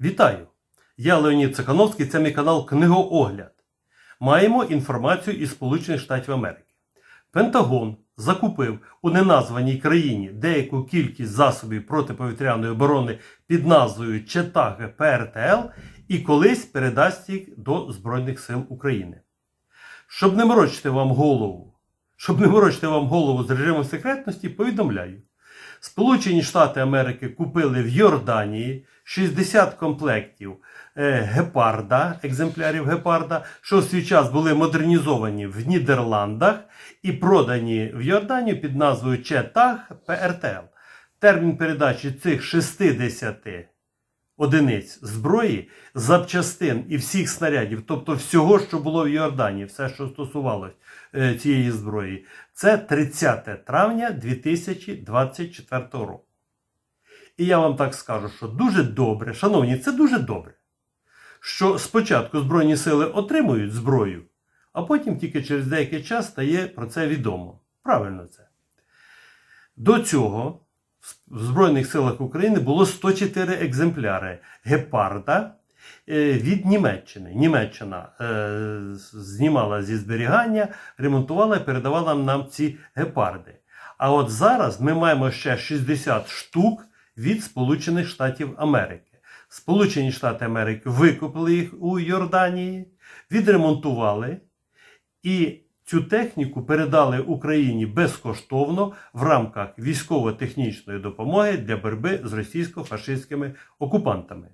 Вітаю! Я Леонід Цикановський, це мій канал Книгоогляд. Маємо інформацію із Сполучених Штатів Америки. Пентагон закупив у неназваній країні деяку кількість засобів протиповітряної оборони під назвою ЧЕТАГ ПРТЛ і колись передасть їх до Збройних сил України. Щоб не морочити вам голову, щоб не морочити вам голову з режимом секретності, повідомляю. Сполучені Штати Америки купили в Йорданії 60 комплектів е, гепарда, екземплярів гепарда, що в свій час були модернізовані в Нідерландах і продані в Йорданію під назвою ЧЕТАГ ПРТЛ. Термін передачі цих 60 одиниць зброї, запчастин і всіх снарядів, тобто всього, що було в Йорданії, все, що стосувалось е, цієї зброї, це 30 травня 2024 року. І я вам так скажу, що дуже добре, шановні, це дуже добре, що спочатку Збройні сили отримують зброю, а потім тільки через деякий час стає про це відомо. Правильно це. До цього в Збройних силах України було 104 екземпляри гепарда е, від Німеччини. Німеччина е, знімала зі зберігання, ремонтувала і передавала нам ці гепарди. А от зараз ми маємо ще 60 штук від Сполучених Штатів Америки. Сполучені Штати Америки викупили їх у Йорданії, відремонтували і цю техніку передали Україні безкоштовно в рамках військово-технічної допомоги для боротьби з російсько-фашистськими окупантами.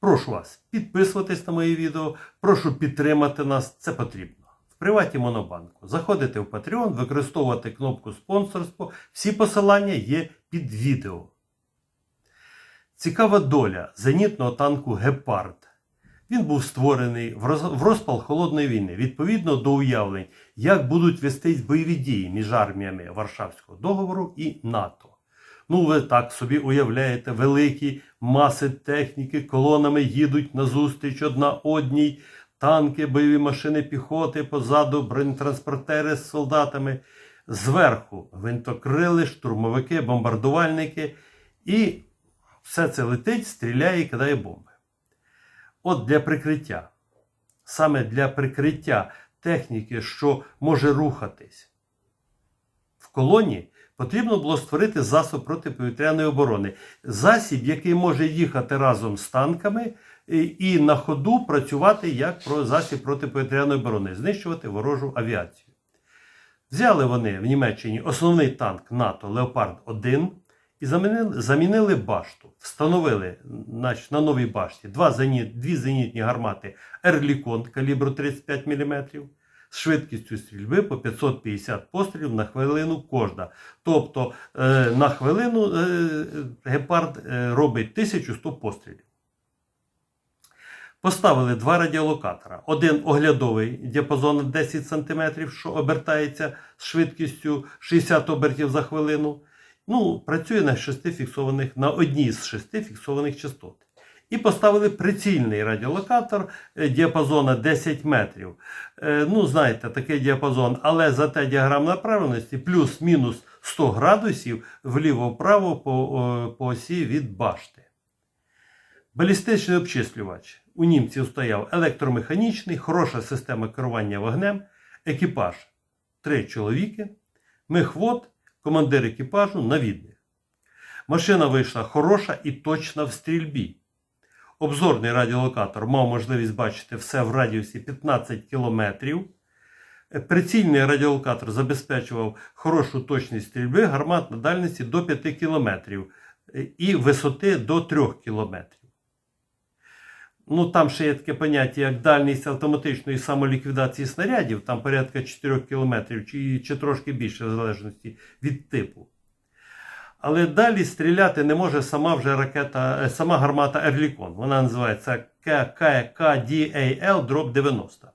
Прошу вас підписуватись на мої відео, прошу підтримати нас, це потрібно. В приваті Монобанку. Заходите в Patreon, використовувати кнопку спонсорство. Всі посилання є під відео. Цікава доля зенітного танку Гепард. Він був створений в розпал холодної війни відповідно до уявлень, як будуть вестись бойові дії між арміями Варшавського договору і НАТО. Ну, ви так собі уявляєте, великі маси техніки колонами їдуть назустріч одна одній, танки, бойові машини піхоти, позаду бронетранспортери з солдатами, зверху гвинтокрили, штурмовики, бомбардувальники, і все це летить, стріляє і кидає бомби. От для прикриття, саме для прикриття техніки, що може рухатись в колоні, потрібно було створити засіб протиповітряної оборони. Засіб, який може їхати разом з танками і- і на ходу працювати як про засіб протиповітряної оборони, знищувати ворожу авіацію. Взяли вони в Німеччині основний танк НАТО Леопард 1 і замінили, замінили башту. Встановили значить, на новій башті два зеніт, дві зенітні гармати Ерлікон калібру 35 мм з швидкістю стрільби по 550 пострілів на хвилину кожна. Тобто е, на хвилину е, гепард е, робить 1100 пострілів. Поставили два радіолокатора. Один оглядовий діапазон 10 см, що обертається з швидкістю 60 обертів за хвилину. Ну, працює на шести фіксованих, на одній з шести фіксованих частот. І поставили прицільний радіолокатор е, діапазона 10 метрів. Е, Ну, знаєте, такий діапазон, але зате діаграм направленості плюс-мінус 100 градусів вліво-вправо по, по осі від башти. Балістичний обчислювач. У німців стояв електромеханічний, хороша система керування вогнем, екіпаж три чоловіки, мехвод, командир екіпажу, навідник. Машина вийшла хороша і точна в стрільбі. Обзорний радіолокатор мав можливість бачити все в радіусі 15 кілометрів. Прицільний радіолокатор забезпечував хорошу точність стрільби гармат на дальності до 5 кілометрів е, і висоти до 3 кілометрів. Ну, там ще є таке поняття, як дальність автоматичної самоліквідації снарядів, там порядка 4 кілометрів чи, чи трошки більше, в залежності від типу. Але далі стріляти не може сама вже ракета, е, сама гармата Ерлікон. Вона називається KDAL Drop 90.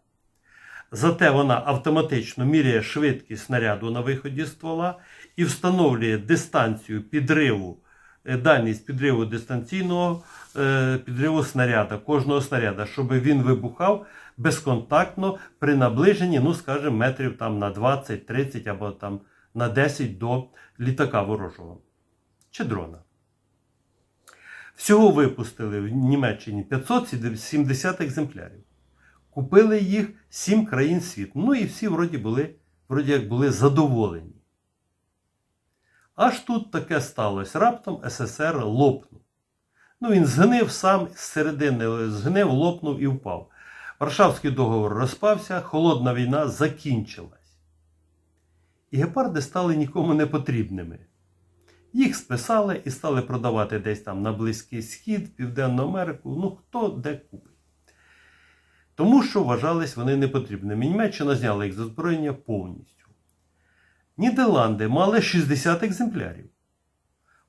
Зате вона автоматично міряє швидкість снаряду на виході ствола і встановлює дистанцію підриву, дальність підриву дистанційного е, підриву снаряда, кожного снаряда, щоб він вибухав безконтактно при наближенні, ну, скажімо, метрів там на 20-30 або там на 10 до літака ворожого чи дрона. Всього випустили в Німеччині 570 екземплярів. Купили їх 7 країн світу. Ну і всі вроді були, вроді як були задоволені. Аж тут таке сталося. Раптом СССР лопнув. Ну, він згнив сам з середини, згнив, лопнув і впав. Варшавський договор розпався, холодна війна закінчилась. І гепарди стали нікому не потрібними. Їх списали і стали продавати десь там на Близький Схід, Південну Америку, ну хто де купить. Тому що вважались вони непотрібними. Німеччина зняла їх з озброєння повністю. Нідерланди мали 60 екземплярів.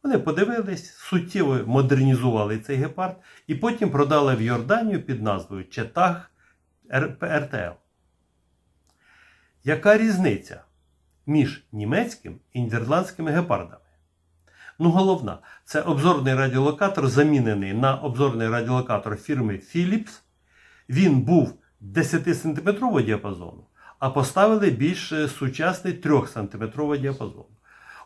Вони подивились, суттєво модернізували цей гепард і потім продали в Йорданію під назвою Четах РТЛ. Яка різниця між німецьким і нідерландськими гепардами? Ну, головна, це обзорний радіолокатор, замінений на обзорний радіолокатор фірми Philips. Він був 10-сантиметрового діапазону, а поставили більш е, сучасний 3-сантиметрового діапазону.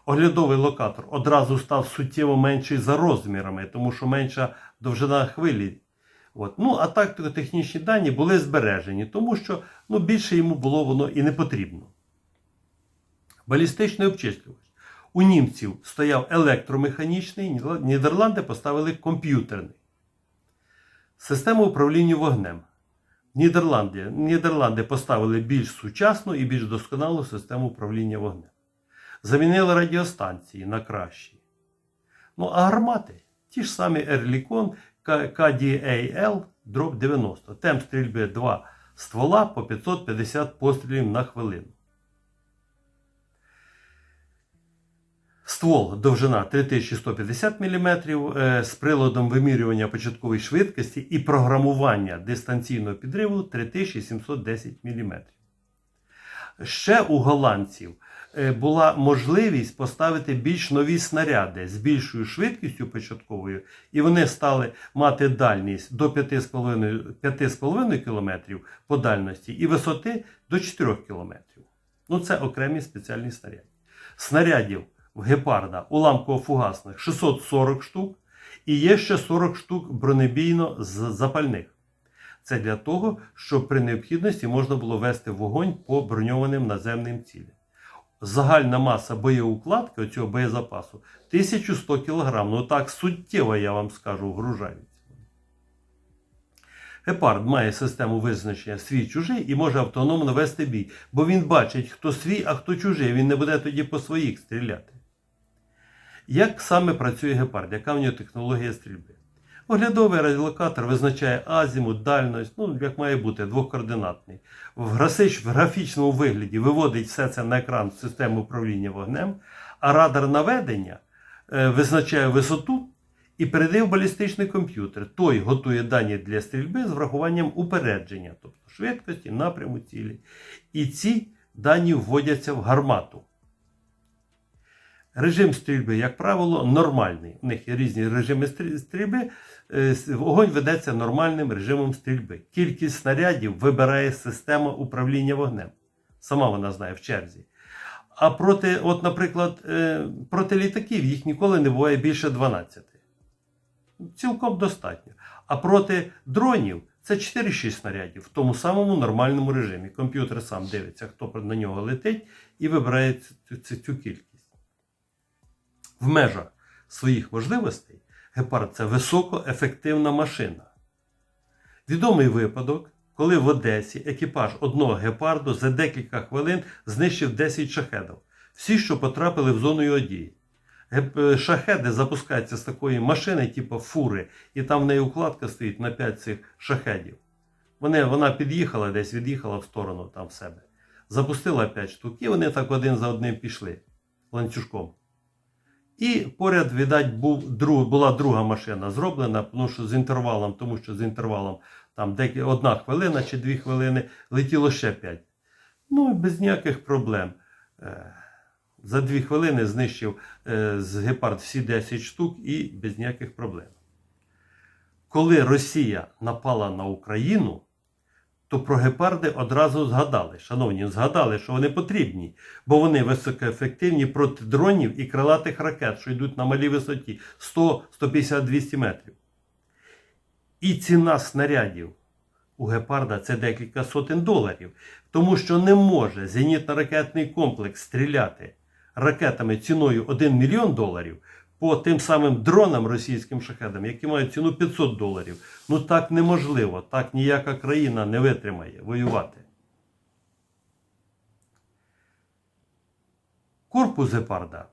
Оглядовий локатор одразу став суттєво менший за розмірами, тому що менша довжина хвилі. От. Ну, а так технічні дані були збережені, тому що ну, більше йому було воно і не потрібно. Балістичний обчислювач. У німців стояв електромеханічний, Нідерланди поставили комп'ютерний. Систему управління вогнем. Нідерланди, Нідерланди поставили більш сучасну і більш досконалу систему управління вогнем. Замінили радіостанції на кращі. Ну, а гармати ті ж самі Ерлікон KDAL дроб 90. Темп стрільби 2 ствола по 550 пострілів на хвилину. Ствол довжина 3150 мм е, з приладом вимірювання початкової швидкості і програмування дистанційного підриву 3710 мм. Ще у голландців е, була можливість поставити більш нові снаряди з більшою швидкістю початковою, і вони стали мати дальність до 5,5 5,5 км по дальності і висоти до 4 км. Ну, це окремі спеціальні снаряди. Снарядів в гепарда уламково-фугасних 640 штук, і є ще 40 штук бронебійно запальних. Це для того, щоб при необхідності можна було вести вогонь по броньованим наземним цілям. Загальна маса боєукладки цього боєзапасу 1100 кг. Ну так суттєво, я вам скажу, вгружається. Гепард має систему визначення свій чужий і може автономно вести бій, бо він бачить, хто свій, а хто чужий. Він не буде тоді по своїх стріляти. Як саме працює гепард? Яка в нього технологія стрільби? Оглядовий радіолокатор визначає азімут, дальність, ну, як має бути, двохкоординатний. В графічному вигляді виводить все це на екран системи управління вогнем, а радар наведення е, визначає висоту і передає в балістичний комп'ютер. Той готує дані для стрільби з врахуванням упередження, тобто швидкості, напряму цілі. І ці дані вводяться в гармату. Режим стрільби, як правило, нормальний. У них є різні режими стрільби. Е, Вогонь ведеться нормальним режимом стрільби. Кількість снарядів вибирає система управління вогнем. Сама вона знає в черзі. А проти, от, наприклад, е, проти літаків їх ніколи не буває більше 12. Цілком достатньо. А проти дронів це 4-6 снарядів в тому самому нормальному режимі. Комп'ютер сам дивиться, хто на нього летить, і вибирає цю, цю кількість. В межах своїх можливостей гепард це високоефективна машина. Відомий випадок, коли в Одесі екіпаж одного гепарду за декілька хвилин знищив 10 шахедів. Всі, що потрапили в зону його дії. Шахеди запускаються з такої машини, типу фури, і там в неї укладка стоїть на 5 цих шахедів. Вони, Вона під'їхала, десь від'їхала в сторону там в себе. Запустила 5 штук, і вони так один за одним пішли ланцюжком. І поряд, видать, був, друг, була друга машина зроблена, тому що з інтервалом, тому що з інтервалом там деякі, одна хвилина чи дві хвилини летіло ще п'ять. Ну, без ніяких проблем. Е, за дві хвилини знищив е, з гепард всі 10 штук і без ніяких проблем. Коли Росія напала на Україну, то про гепарди одразу згадали. Шановні, згадали, що вони потрібні, бо вони високоефективні проти дронів і крилатих ракет, що йдуть на малій висоті 100, 150, 200 метрів. І ціна снарядів у гепарда це декілька сотень доларів, тому що не може зенітно-ракетний комплекс стріляти ракетами ціною 1 мільйон доларів по тим самим дронам російським шахедам, які мають ціну 500 доларів. Ну так неможливо, так ніяка країна не витримає воювати. Корпус гепарда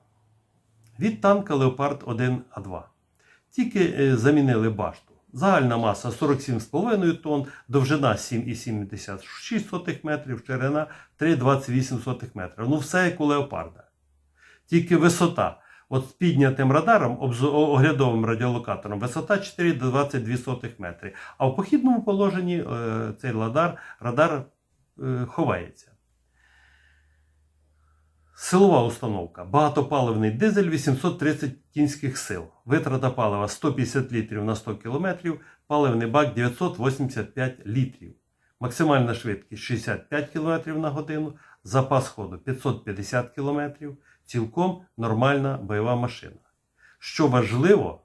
від танка Леопард 1 А2. Тільки е, замінили башту. Загальна маса 47,5 тонн, довжина 7,76 метрів, ширина 3,28 метрів. Ну, все як у леопарда. Тільки висота. От з піднятим радаром, оглядовим радіолокатором, висота 4,22 метри. А в похідному положенні е, цей радар, радар е, ховається. Силова установка. Багатопаливний дизель 830 кінських сил. Витрата палива 150 літрів на 100 км, паливний бак 985 літрів. Максимальна швидкість 65 км на годину, запас ходу 550 км. Цілком нормальна бойова машина. Що важливо,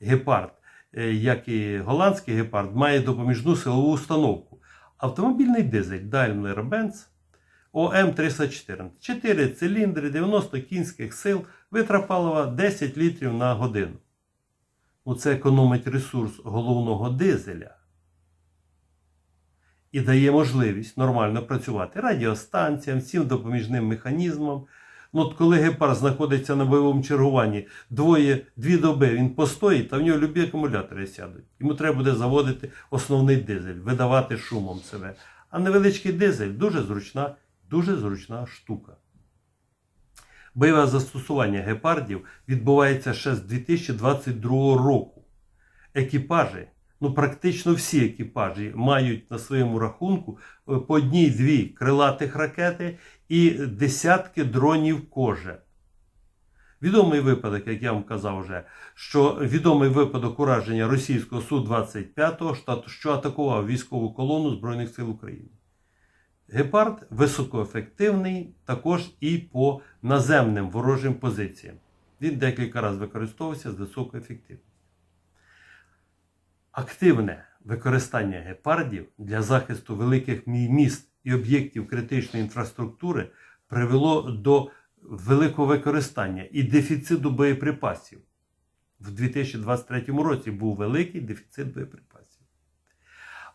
гепард, е, як і голландський гепард, має допоміжну силову установку. Автомобільний дизель Daimler-Benz ОМ314. 4 циліндри, 90 кінських сил, витра палива 10 літрів на годину. Ну, це економить ресурс головного дизеля і дає можливість нормально працювати радіостанціям, всім допоміжним механізмам. Ну, от коли гепард знаходиться на бойовому чергуванні двоє, дві доби він постоїть, та в нього любі акумулятори сядуть. Йому треба буде заводити основний дизель, видавати шумом себе. А невеличкий дизель дуже зручна, дуже зручна штука. Бойове застосування гепардів відбувається ще з 2022 року. Екіпажі, ну практично всі екіпажі мають на своєму рахунку е, по одній-дві крилатих ракети і десятки дронів коже. Відомий випадок, як я вам казав вже, що відомий випадок ураження російського Су-25, штату, що атакував військову колону Збройних сил України. Гепард високоефективний також і по наземним ворожим позиціям. Він декілька разів використовувався з високою ефективністю. Активне використання гепардів для захисту великих міст і об'єктів критичної інфраструктури привело до великого використання і дефіциту боєприпасів. В 2023 році був великий дефіцит боєприпасів.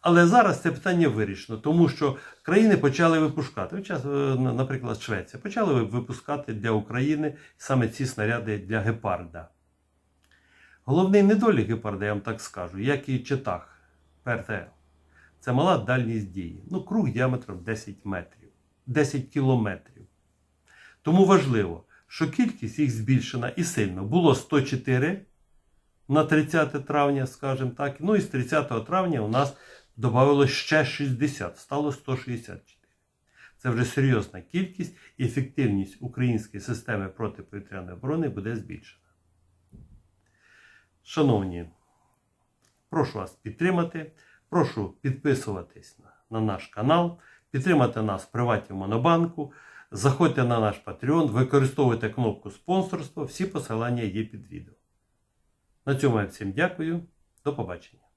Але зараз це питання вирішено, тому що країни почали випускати. Час, е, на- Наприклад, Швеція почали випускати для України саме ці снаряди для гепарда. Головний недолік гепарда, я вам так скажу, як і читах ПРТЛ, це мала дальність дії. Ну, круг діаметром 10 метрів, 10 кілометрів. Тому важливо, що кількість їх збільшена і сильно. Було 104 на 30 травня, скажімо так. Ну і з 30 травня у нас додавалося ще 60, стало 164. Це вже серйозна кількість і ефективність української системи протиповітряної оборони буде збільшена. Шановні, прошу вас підтримати, прошу підписуватись на, на наш канал, підтримати нас в приваті Монобанку, заходьте на наш Patreon, використовуйте кнопку спонсорства, всі посилання є під відео. На цьому я всім дякую. До побачення.